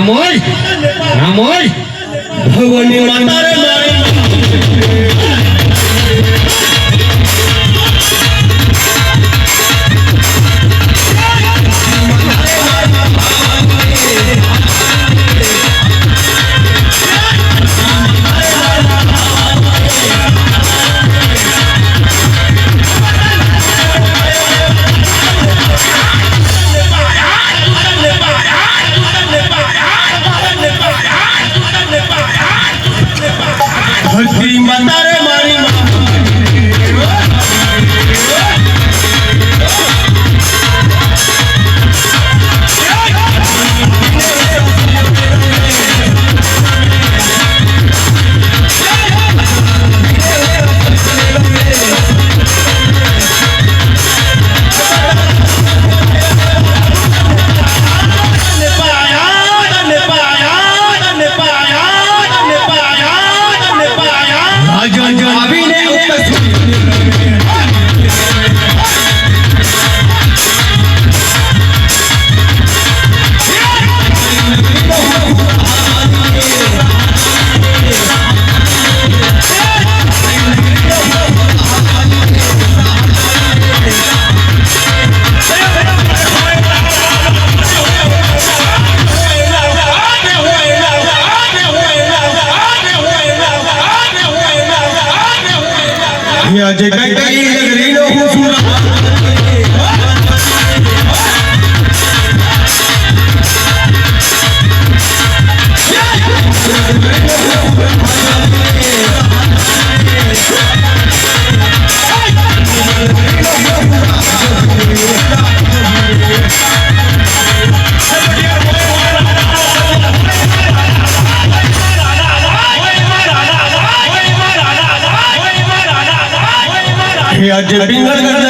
રામ હોય રામ હોય આજે કઈ આજે પિંગળગઢ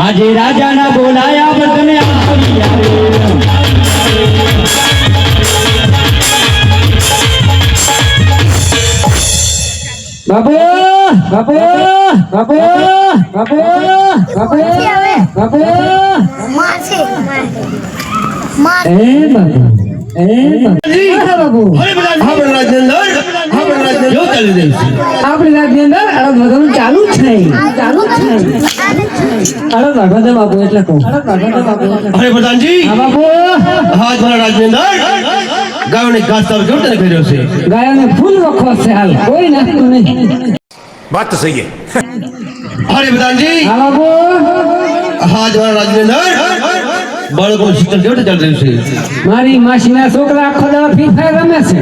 આજે રાજાના બોલાયા આવે બાબુ બાબુ બાબુ બાબુ બાબુ બાબુ માર એ બાપુ એ બાપુ. આપણે રાજ્યંદર આપણે રાજ્યંદર ચાલી રહ્યું છે. આપણે રાજ્યંદર અડદ ભગવાન ચાલુ છે ચાલુ છે? અડદ ભગવાન બાપુ કોઈ હરે પ્રધાનજી. હા બાપુ. રાજેન્દ્ર બાળકો શિક્ષણ કેવી રીતે ચાલી રહ્યું છે મારી માસીના છોકરા આખો દાડો ફ્રી ફાયર રમે છે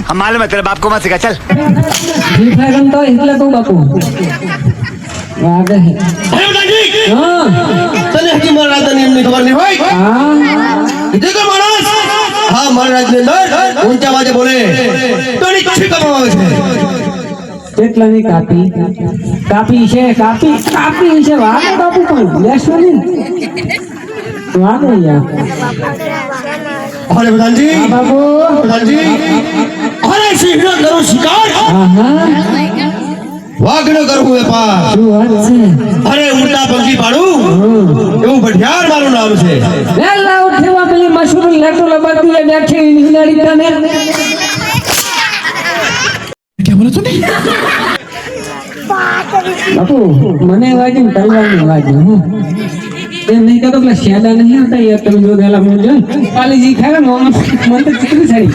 હમ માલુમ તેરા બાપ કો મત સિખા ચલ ફ્રી ફાયર રમતો એટલે તું બાપુ વાગે હા તને હજી મહારાજાની એમની ખબર નહીં હોય હા જે તો મહારાજ હા મહારાજને અંદર ઊંચા વાજે બોલે તો ની છીકમ આવે છે કેટલાની કાપી કાપી છે કાપી કાપી છે વાગે બાપુ પણ લેશો નહીં. વાગે યાર અરે બધાજી બાપુ. પ્રધાનજી અરે સિંહનો કરો શિકાર વાઘનો કરવું વેપાર શું વાત છે? અરે ઉડતા પંખી પાડું. એવું ભઠિયાર મારું નામ છે. વેલા ઉઠેવા પેલી મશરૂમ લેટો લબાતી લે બેઠી નિગનાડી તને. ખબર હતું ને બાપુ મને વાગે ને તલવારની વાગે હું. એમ નહીં કહેતો પેલા શ્યાદા નહીં હતા યાર તમે જો ગયેલા હું જો પાલીજી ખાવે ને મને તો ચીકરી સાડી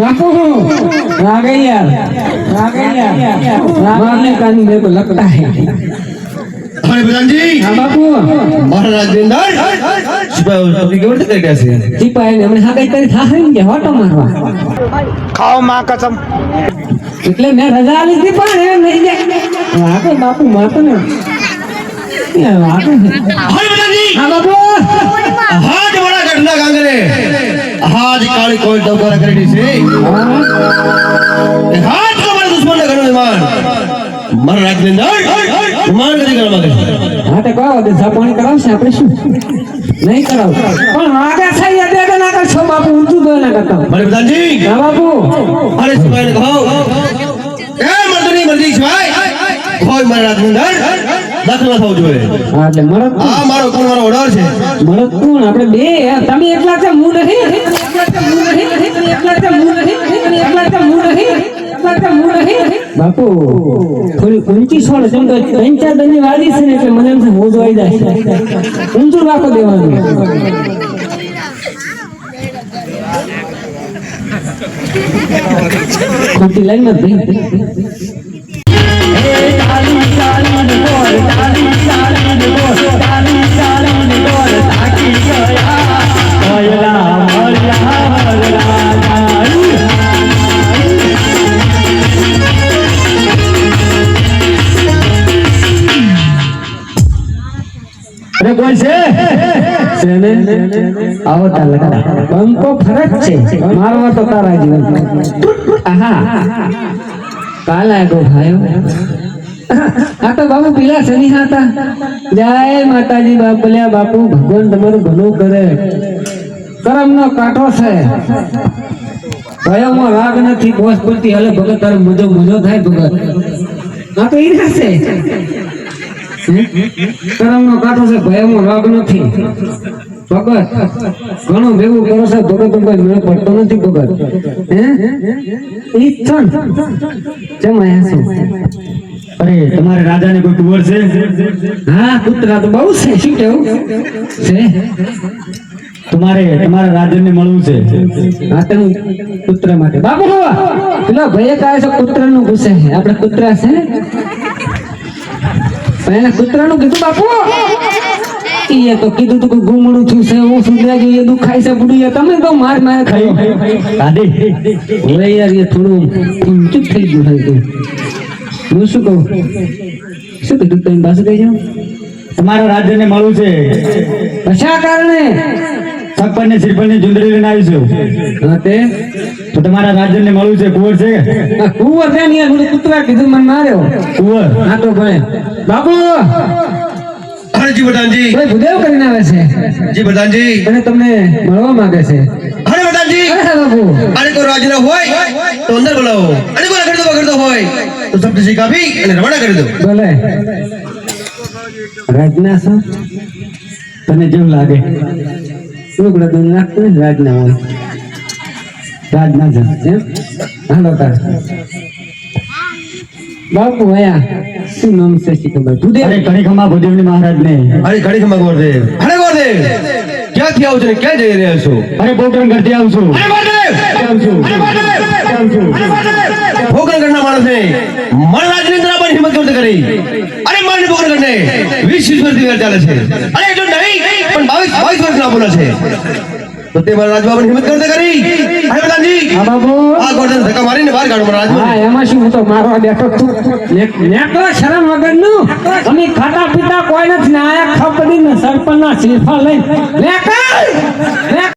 બાપુ રાગે યાર રાગે યાર રાગને કાની મેરે કો લગતા હે. અરે બધાજી. હા બાપુ. મારા રાજેન્દ્ર. સિપાઈ તમને કેવું થઈ ગયા છે? સિપાઈ ને હમણે હા કઈ કરી થા ને હોટો મારવા. ખાઓ માં કસમ એટલે મેં રજા લીધી પણ એમ નહીં જાય વાગે બાપુ મારતો ને એ વાગે અરે પ્રધાનજી હા બાપુ. હાથ મારા ગઢના ગાંગરે હાથ કાળી કોઈ ડબરા કરી છે. એ હાથ તો મારા દુશ્મનને ઘણું વિમાન મારા રાજની અંદર વિમાન નથી કરવા માંગે. છે હા તો કહો દે પાણી કરાવશે આપણે શું? નહીં કરાવ પણ વાગે છે યાદ યાદ બાપુ ઊંચું દો કરતા મારે પ્રધાનજી હા બાપુ? અરે સિપાહીને કહો. એ મર્દની મરજી સિવાય કોઈ મારા અંદર દાખલ ન જોઈએ. હા એટલે મરદ આ મારો કોણ મારો ઓર્ડર છે. મરદ કોણ? આપણે બે તમે એકલા છે હું નહીં. એકલા છે હું નહીં. એકલા છે હું નહીં. એકલા છે હું નહીં. એકલા છે હું નહીં. બાપુ થોડી ઊંચી છોડ જેમ કે ત્રણ ચાર દની વાળી છે ને એટલે મને એમ જાય. ઊંચું રાખો દેવાનું. ખોટી લાઈનમાં અરે કોઈ છે? આવો તાર લગા બંકો ફરક છે. મારવા તો તારા જીવન. આહા. કાલા ગો ભાઈ આ તો બાપુ પેલા શનિ હતા જય માતાજી બાપ બોલ્યા બાપુ ભગવાન તમારું ભલું કરે. કરમ નો કાંટો છે. ભયોમાં રાગ નથી બોસ પડતી હલે ભગત તારે મુજો મુજો થાય ભગત. આ તો એ છે. કરમ નો કાંટો છે ભયોમાં રાગ નથી. ભગત ઘણું ભેગું કરો છો ભગત કોઈ મેળ પડતો નથી ભગત. હે? ઈચ્છન. છન જમાયા છો. અરે તમારે રાજાને કોઈ કુંવર છે? હા કૂતરા તો બહુ છે. શું કેવું? છે? તમારે તમારા રાજનને મળવું છે. હા પુત્ર માટે. બાપુ પેલા ભાઈ કહે છે કૂતરા નું ગુસ્સે છે. આપણે કૂતરા છે ને પણ એને કૂતરા નું કીધું બાપુ? એ તો કીધું તું ગુમડું થયું છે હું સુધરા જઈએ દુખાય છે બુડી તમે તો માર માર ખાયો દાદી હવે યાર એ થોડું ચૂપ થઈ ગયું હોય તો. હું શું કહું? શું કીધું તમે પાસે કહી જાઓ તમારા રાજ્યને મળવું છે. કશા કારણે? સગપર ને શ્રીફળની ચુંદડી લઈને આવીશું તે? તો તમારા રાજ્યને મળવું છે કુંવર છે? આ કુંવર છે ને યાર કૂતરા કીધું મને માર્યો. કુંવર? હા તો ભાઈ બાપુ! હરજી જી ભાઈ ભૂદેવ કરીને આવે છે. જી પ્રધાનજી અને તમને મળવા માંગે છે. અરે પ્રધાનજી અરે બાપુ. અને તો રાજ્યનો હોય તો અંદર બોલાવો. અને કોઈ રખડતો બગડતો હોય તો શબ્દ કાપી અને રવાના કરી દો. ભલે રાજના સર તને જેવું લાગે? શું દૂધ નાખતું ને રાજના હોય. રાજના છે એમ? હાલો તાર. બાપુ આયા શું નામ છે શીખબર ભૂદેવ? અરે કણી ખમા ભુદેવની મહારાજ ને અરે ઘડી ખમા ગોરદેવ. અરે ગોરદેવ! ક્યાં ક્યાંથી આવો છો ને? ક્યાં જઈ રહ્યા છો? અરે પોકરણ કરતી આવું છું. અરે છું? અરે મહાદેવ! આવું છું? ભોગલ ગણના માણસે મણ રાજની અંદર પણ હિંમત કરી? અરે મન ભોગલ ગણને વીસ વીસ વર્ષથી ચાલે છે. અરે જો નહીં પણ બાવીસ બાવીસ વર્ષના બોલે છે. તો તે મારા રાજબાબુની હિંમત કરતા કરી. હા પ્રધાનજી હા બાબુ. આ ગોઠણ ધક્કા મારીને બહાર કાઢો મારા હા એમાં શું તો મારવા બેઠો તું નેકળો શરમ વગરનું. અમે ખાતા પીતા કોઈ નથી. ને આયા ખપડીને ને સરપંચ લઈ! નેકળ!